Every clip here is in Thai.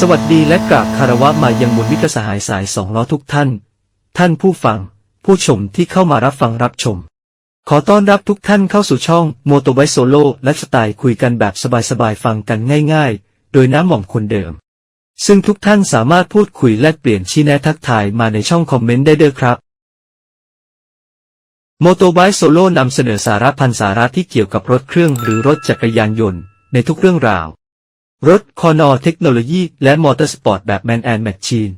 สวัสดีและกราบคารวะมายังบุญวิกสหายสายสองล้อทุกท่าน ท่านผู้ฟัง ผู้ชมที่เข้ามารับฟังรับชม ขอต้อนรับทุกท่านเข้าสู่ช่องโมโตไบโซโล่และสไตล์คุยกันแบบสบายๆฟังกันง่าย ๆ โดยน้ำหม่อมคนเดิม ซึ่งทุกท่านสามารถพูดคุยแลกเปลี่ยนชี้แนะทักทายมาในช่องคอมเมนต์ได้เด้อครับโมโตไบโซโล่นำเสนอสาระพันสาระที่เกี่ยวกับรถเครื่องหรือรถจักรยานยนต์ในทุกเรื่องราว รถคอนอเทคโนโลยีและมอเตอร์สปอร์ตแบบแมนแอนแมชชีน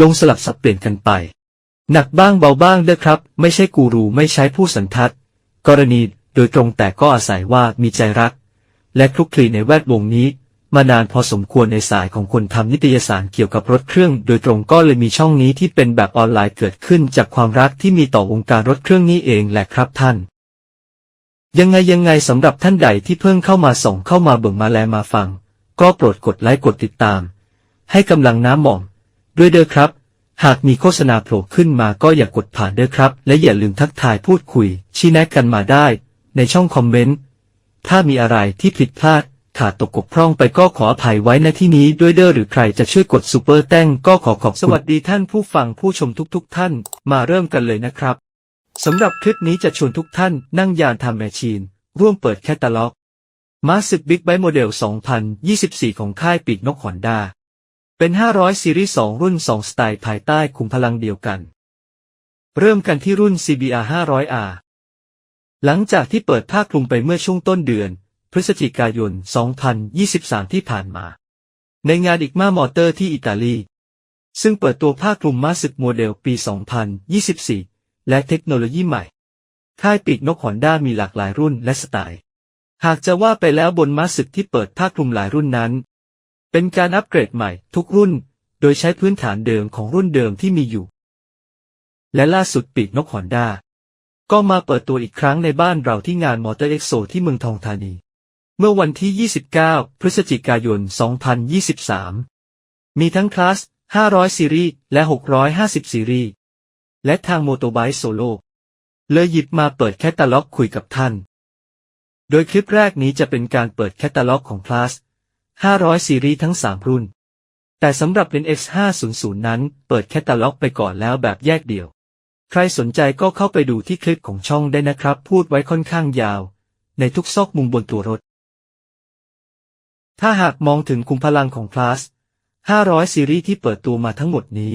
ลงสลับสับเปลี่ยนกันไป หนักบ้างเบาบ้างเด้อครับ ไม่ใช่กูรูไม่ใช้ผู้สันทัด กรณีโดยตรงแต่ก็อาศัยว่ามีใจรัก และคลุกคลีในแวดวงนี้ มานานพอสมควรในสายของคนทำนิตยสารเกี่ยวกับรถเครื่อง โดยตรงก็เลยมีช่องนี้ที่เป็นแบบออนไลน์เกิดขึ้นจากความรักที่มีต่อวงการรถเครื่องนี้เองแหละครับท่านยังไงยังไงสำหรับท่านใดที่เพิ่งเข้ามาส่งเข้ามาเบิ่งมาแลมาฟัง ก็โปรดกดไลค์กดติดตาม ให้กำลังน้ำหม่อม ด้วยเด้อครับ หากมีโฆษณาโผล่ขึ้นมาก็อย่ากดผ่านเด้อครับ และอย่าลืมทักทายพูดคุย ชี้แนะกันมาได้ ในช่องคอมเมนต์ ถ้ามีอะไรที่ผิดพลาดขาดตกกพร่องไปก็ขออภัยไว้ในที่นี้ด้วยเด้อหรือใครจะช่วยกดซูเปอร์แต้งก็ขอขอบสวัสดีท่านผู้ฟังผู้ชมทุกๆทท่าน มาเริ่มกันเลยนะครับสำหรับคลิปนี้จะชวนทุกท่านนั่งยานทำแมชชีน ร่วมเปิดแคตตาล็อก มาสึกบิ๊กไบค์โมเดล 2024 ของค่ายปีกนกฮอนด้าเป็น 500 ซีรีส์ 2 รุ่น 2 สไตล์ภายใต้คุมพลังเดียวกัน เริ่มกันที่รุ่น CBR 500R หลังจากที่เปิดภาคลุมไปเมื่อช่วงต้นเดือน พฤศจิกายน 2023 ที่ผ่านมา ในงานอีกมามอเตอร์ที่อิตาลี ซึ่งเปิดตัวภาคลุมมาสึกโมเดลปี 2024 และเทคโนโลยีใหม่ ค่ายปีกนกฮอนด้ามีหลากหลายรุ่นและสไตล์ หากจะว่าไปแล้วบนม้าศึกที่เปิดภาคลุมหลายรุ่นนั้น เป็นการอัปเกรดใหม่ทุกรุ่น โดยใช้พื้นฐานเดิมของรุ่นเดิมที่มีอยู่ และล่าสุดปีกนกฮอนด้า ก็มาเปิดตัวอีกครั้งในบ้านเราที่งานมอเตอร์เอ็กโซที่เมืองทองธานี เมื่อวันที่ 29 พฤศจิกายน 2023 มีทั้งคลาส 500 ซีรีส์และ 650 ซีรีส์และทางโมโตไบค์โซโล่เลยหยิบมาเปิดแคตตาล็อกคุยกับท่าน โดยคลิปแรกนี้จะเป็นการเปิดแคตตาล็อกของคลาส500 ซีรีส์ทั้ง 3 รุ่น แต่สำหรับเป็น X500 นั้น เปิดแคตตาล็อกไปก่อนแล้วแบบแยกเดี่ยว ใครสนใจก็เข้าไปดูที่คลิปของช่องได้นะครับ พูดไว้ค่อนข้างยาว ในทุกซอกมุมบนตัวรถ ถ้าหากมองถึงคุมพลังของคลาส500 ซีรีส์ที่เปิดตัวมาทั้งหมดนี้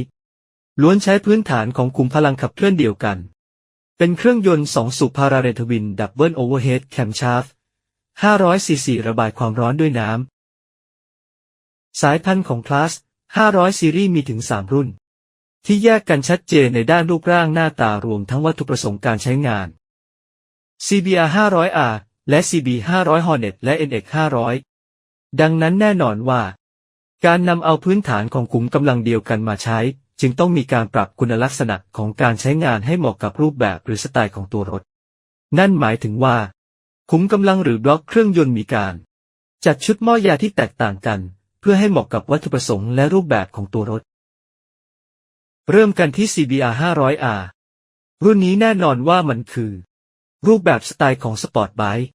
ล้วนใช้พื้นฐานของคุมพลังขับเคลื่อนเดียวกัน เป็นเครื่องยนต์ 2 สูบพาราเรทวินดับเบิลโอเวอร์เฮดแคมชาฟ500ซีซีระบายความร้อนด้วยน้ำ สายพันธุ์ของคลาส 500 ซีรีส์มีถึง 3 รุ่น ที่แยกกันชัดเจนในด้านรูปร่างหน้าตารวมทั้งวัตถุประสงค์การใช้งาน CBR 500R และ CB 500 Hornet และ NX 500 ดังนั้นแน่นอนว่า การนำเอาพื้นฐานของขุมกำลังเดียวกันมาใช้ จึงต้องมีการปรับคุณลักษณะของการใช้งานให้เหมาะกับรูปแบบหรือสไตล์ของตัวรถ นั่นหมายถึงว่าขุมกำลังหรือบล็อกเครื่องยนต์มีการ จัดชุดหม้อยาที่แตกต่างกัน เพื่อให้เหมาะกับวัตถุประสงค์และรูปแบบของตัวรถ เริ่มกันที่ CBR 500R รุ่นนี้แน่นอนว่ามันคือ รูปแบบสไตล์ของสปอร์ตไบค์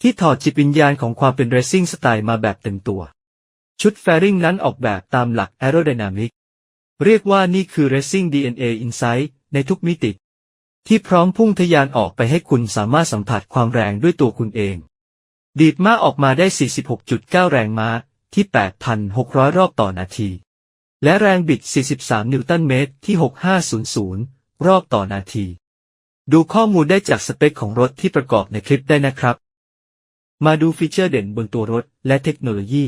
ที่ถอดจิตวิญญาณของความเป็นเรซซิ่งสไตล์มาแบบเต็มตัว ชุดแฟริงนั้นออกแบบตามหลักแอโรไดนามิก เรียกว่านี่คือ Racing DNA Insight ในทุกมิติ ที่พร้อมพุ่งทะยานออกไปให้คุณสามารถสัมผัสความแรงด้วยตัวคุณเอง ดีดม้าออกมาได้ 46.9 แรงม้าที่ 8,600 รอบต่อนาที และแรงบิด 43 นิวตันเมตรที่ 6500 รอบต่อนาที ดูข้อมูลได้จากสเปคของรถที่ประกอบในคลิปได้นะครับ มาดูฟีเจอร์เด่นบนตัวรถและเทคโนโลยี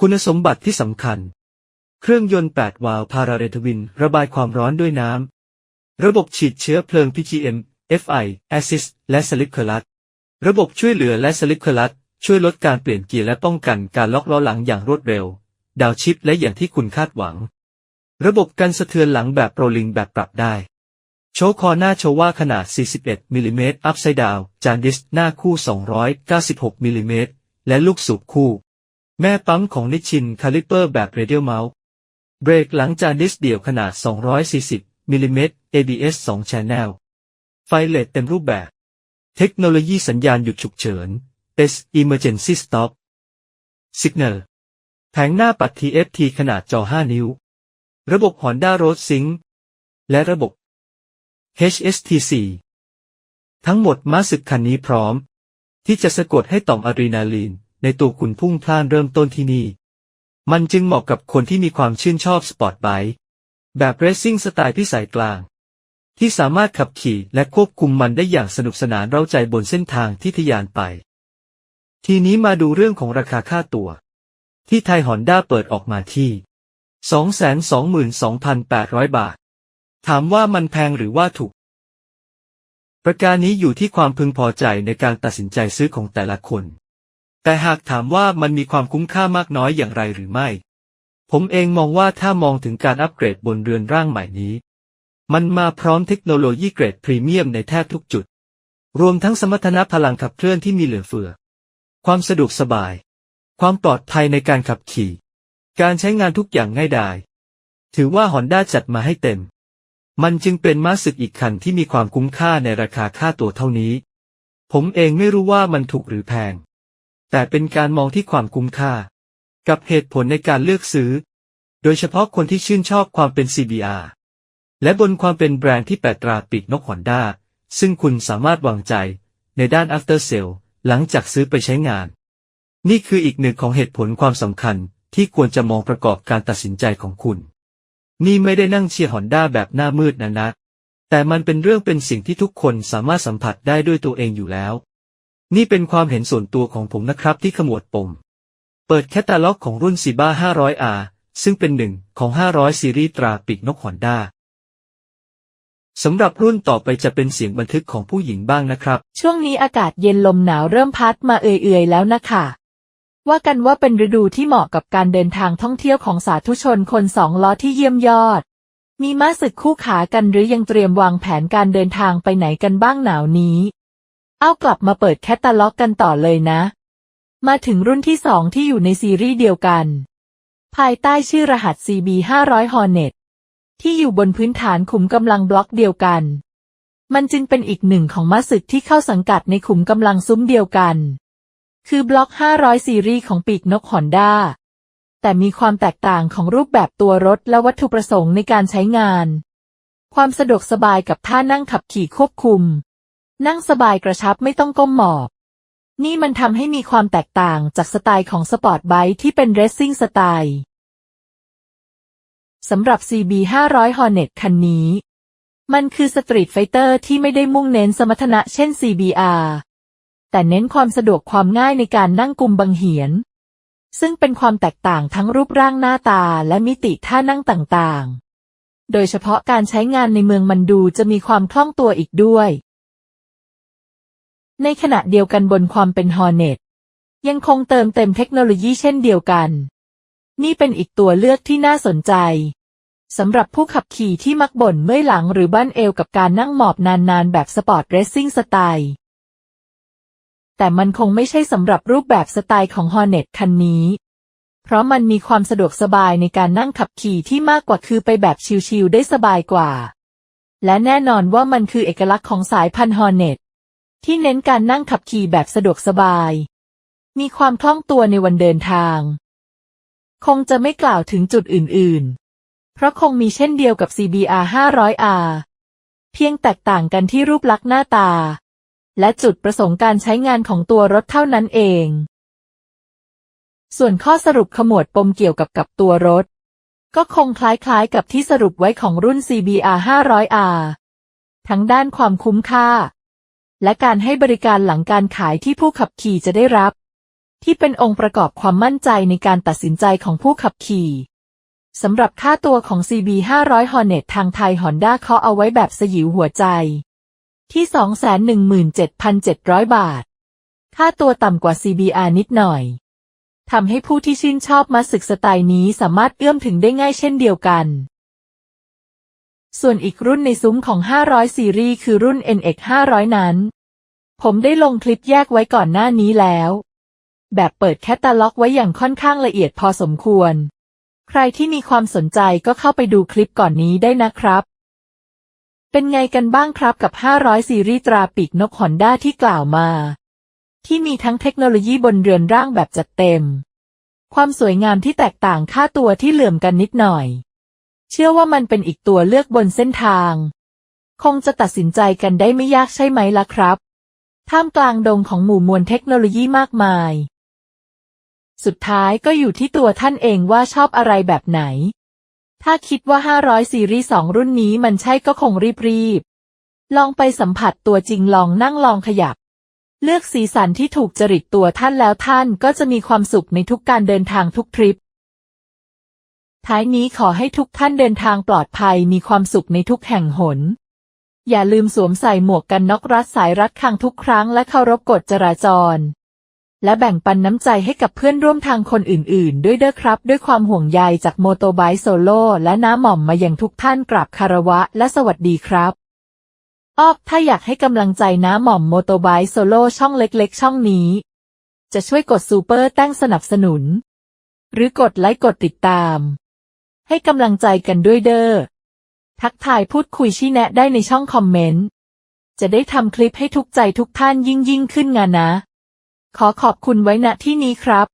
คุณสมบัติที่สำคัญ เครื่องยนต์ 8 วาล์วพาราเรทวิน ระบายความร้อนด้วยน้ำ ระบบฉีดเชื้อเพลิง PGM FI Assist และสลิปเคอรัตระบบช่วยเหลือและสลิปเคอรัตช่วยลดการเปลี่ยนเกียร์และป้องกันการล็อกล้อหลังอย่างรวดเร็ว ดาวชิปและอย่างที่คุณคาดหวัง ระบบกันสะเทือนหลังแบบโปรลิงแบบปรับได้ โชว์คอหน้าโชว่าขนาด 41มิลิเมตรอัพไซด์ดาวจานดิสหน้าคู่ 296มิลิเมตรและลูกสูบคู่ แม่ปั๊มของนิชชินคาลิเปอร์แบบเรเดียลเมาส์ เบรกหลังจานดิสเดี่ยวขนาด 240มิลิเมตร ABS 2 Channel ไฟเลดเต็มรูปแบบ เทคโนโลยีสัญญาณหยุดฉุกเฉิน Test Emergency Stop Signal แผงหน้าปัด TFT ขนาดจอ 5 นิ้ว ระบบ Honda Road Sync และระบบ HST4 ทั้งหมดมาศึกคันนี้พร้อม ที่จะสะกดให้ต่อมอะดรีนาลีน ในตัวคุณพุ่งพล่านเริ่มต้นที่นี่ มันจึงเหมาะกับคนที่มีความชื่นชอบสปอร์ตไบค์แบบเรซซิ่งสไตล์พิสัยกลาง ที่สามารถขับขี่และควบคุมมันได้อย่างสนุกสนานเร้าใจบนเส้นทางที่ทะยานไป ทีนี้มาดูเรื่องของราคาค่าตัว ที่ไทยฮอนด้าเปิดออกมาที่ 222,800 บาท ถามว่ามันแพงหรือว่าถูก ประการนี้อยู่ที่ความพึงพอใจในการตัดสินใจซื้อของแต่ละคน แต่หากถามว่ามันมีความคุ้มค่ามากน้อยอย่างไรหรือไม่ ผมเองมองว่าถ้ามองถึงการอัปเกรดบนเรือนร่างใหม่นี้ มันมาพร้อมเทคโนโลยีเกรดพรีเมียมในแทบทุกจุด รวมทั้งสมรรถนะพลังขับเคลื่อนที่มีเหลือเฟือ ความสะดวกสบาย ความปลอดภัยในการขับขี่ การใช้งานทุกอย่างง่ายดาย ถือว่าฮอนด้าจัดมาให้เต็ม มันจึงเป็นม้าศึกอีกคันที่มีความคุ้มค่าในราคาค่าตัวเท่านี้ ผมเองไม่รู้ว่ามันถูกหรือแพง แต่เป็นการมองที่ความคุ้มค่า กับเหตุผลในการเลือกซื้อ โดยเฉพาะคนที่ชื่นชอบความเป็น CBR และบนความเป็นแบรนด์ที่แปดตราปีกนกฮอนด้า ซึ่งคุณสามารถวางใจในด้าน after sale หลังจากซื้อไปใช้งาน นี่คืออีกหนึ่งของเหตุผลความสำคัญที่ควรจะมองประกอบการตัดสินใจของคุณ นี่ไม่ได้นั่งเชียร์ฮอนด้าแบบหน้ามืดนะนะ แต่มันเป็นเรื่องเป็นสิ่งที่ทุกคนสามารถสัมผัสได้ด้วยตัวเองอยู่แล้ว นี่เป็นความเห็นส่วนตัวของผมนะครับที่ขมวดปม เปิดแคตตาล็อกของรุ่นซีบ้า 500R ซึ่งเป็นหนึ่งของ 500 ซีรีส์ตราปีกนกฮอนด้าสำหรับรุ่นต่อไปจะเป็นเสียงบันทึกของผู้หญิงบ้างนะครับ ช่วงนี้อากาศเย็นลมหนาวเริ่มพัดมาเอื่อยๆแล้วนะคะ ว่ากันว่าเป็นฤดูที่เหมาะกับการเดินทางท่องเที่ยวของสาธุชนคนสองล้อที่เยี่ยมยอด มีม้าศึกคู่ขากันหรือยังเตรียมวางแผนการเดินทางไปไหนกันบ้างหนาวนี้ เอากลับมาเปิดแคตตาล็อกกันต่อเลยนะ มาถึงรุ่นที่สองที่อยู่ในซีรีส์เดียวกัน ภายใต้ชื่อรหัส CB 500 Hornet ที่อยู่บนพื้นฐานขุมกำลังบล็อกเดียวกัน มันจึงเป็นอีกหนึ่งของมาศึกที่เข้าสังกัดในขุมกำลังซุ้มเดียวกัน คือบล็อก 500 ซีรีส์ของปีกนกฮอนด้าแต่มีความแตกต่างของรูปแบบตัวรถและวัตถุประสงค์ในการใช้งาน ความสะดวกสบายกับท่านั่งขับขี่ควบคุม นั่งสบายกระชับไม่ต้องก้มหมอบ นี่มันทำให้มีความแตกต่างจากสไตล์ของสปอร์ตไบค์ที่เป็นเรซซิ่งสไตล์สำหรับ CB 500 Hornet คันนี้ มันคือสตรีทไฟเตอร์ที่ไม่ได้มุ่งเน้นสมรรถนะเช่น CBR แต่เน้นความสะดวกความง่ายในการนั่งกุมบังเหียน ซึ่งเป็นความแตกต่างทั้งรูปร่างหน้าตาและมิติท่านั่งต่างๆ โดยเฉพาะการใช้งานในเมืองมันดูจะมีความคล่องตัวอีกด้วย ในขณะเดียวกันบนความเป็น Hornet ยังคงเติมเต็มเทคโนโลยีเช่นเดียวกัน นี่เป็นอีกตัวเลือกที่น่าสนใจสำหรับผู้ขับขี่ที่มักบ่นเมื่อยหลังหรือบ้านเอวกับการนั่งหมอบนานๆ แบบสปอร์ตเรซซิ่งสไตล์ แต่มันคงไม่ใช่สำหรับรูปแบบสไตล์ของ Hornet คันนี้ เพราะมันมีความสะดวกสบายในการนั่งขับขี่ที่มากกว่าคือไปแบบชิลๆได้สบายกว่า และแน่นอนว่ามันคือเอกลักษณ์ของสายพันธุ์ Hornet ที่เน้นการนั่งขับขี่แบบสะดวกสบาย มีความคล่องตัวในวันเดินทาง คงจะไม่กล่าวถึงจุดอื่น ๆ เพราะคงมีเช่นเดียวกับ CBR 500R เพียงแตกต่างกันที่รูปลักษณ์หน้าตา และจุดประสงค์การใช้งานของตัวรถเท่านั้นเอง ส่วนข้อสรุปขมวดปมเกี่ยวกับกับตัวรถ ก็คงคล้ายๆกับที่สรุปไว้ของรุ่น CBR 500R ทั้งด้านความคุ้มค่า และการให้บริการหลังการขายที่ผู้ขับขี่จะได้รับ ที่เป็นองค์ประกอบความมั่นใจในการตัดสินใจของผู้ขับขี่สำหรับค่าตัวของ CB 500 Hornet ทางไทย Honda เคาเอาไว้แบบสยิวหัวใจ ที่ 217,700 บาท ค่าตัวต่ำกว่า CBR นิดหน่อยทำให้ผู้ที่ชื่นชอบมาศึกสไตล์นี้สามารถเอื้อมถึงได้ง่ายเช่นเดียวกัน ส่วนอีกรุ่นในซุ้มของ 500 ซีรีส์คือรุ่น NX 500 นั้น ผมได้ลงคลิปแยกไว้ก่อนหน้านี้แล้ว แบบเปิดแคตตาล็อกไว้อย่างค่อนข้างละเอียดพอสมควร ใครที่มีความสนใจก็เข้าไปดูคลิปก่อนนี้ได้นะครับ เป็นไงกันบ้างครับกับ 500 ซีรีส์ตราปีกนกฮอนด้าที่กล่าวมา ที่มีทั้งเทคโนโลยีบนเรือนร่างแบบจัดเต็ม ความสวยงามที่แตกต่างค่าตัวที่เหลื่อมกันนิดหน่อย เชื่อว่ามันเป็นอีกตัวเลือกบนเส้นทาง คงจะตัดสินใจกันได้ไม่ยากใช่ไหมล่ะครับ ท่ามกลางดงของหมู่มวลเทคโนโลยีมากมาย สุดท้ายก็อยู่ที่ตัวท่านเองว่าชอบอะไรแบบไหน ถ้าคิดว่า 500 ซีรีส์ 2 รุ่นนี้มันใช่ก็คงรีบๆ ลองไปสัมผัสตัวจริงลองนั่งลองขยับ เลือกสีสันที่ถูกจริตตัวท่านแล้วท่านก็จะมีความสุขในทุกการเดินทางทุกทริป ท้ายนี้ขอให้ทุกท่านเดินทางปลอดภัยมีความสุขในทุกแห่งหน อย่าลืมสวมใส่หมวกกันน็อกรัดสายรัดคางทุกครั้งและเคารพกฎจราจร และแบ่งปันน้ำใจให้กับเพื่อนร่วมทางคนอื่นๆ ด้วยเด้อครับ ด้วยความห่วงใยจากโมโตไบค์โซโล่และน้าหม่อมมาอย่างทุกท่านกราบคารวะและสวัสดีครับอ้อถ้าอยากให้กำลังใจน้าหม่อมโมโตไบค์โซโล่ช่องเล็กๆ ช่องนี้ จะช่วยกดซูเปอร์แต้งสนับสนุน หรือกดไลค์กดติดตาม ให้กำลังใจกันด้วยเด้อ ทักทายพูดคุยชี้แนะได้ในช่องคอมเมนต์ จะได้ทำคลิปให้ทุกใจทุกท่านยิ่งยิ่งขึ้นงานนะ ขอขอบคุณไว้ณที่นี้ครับ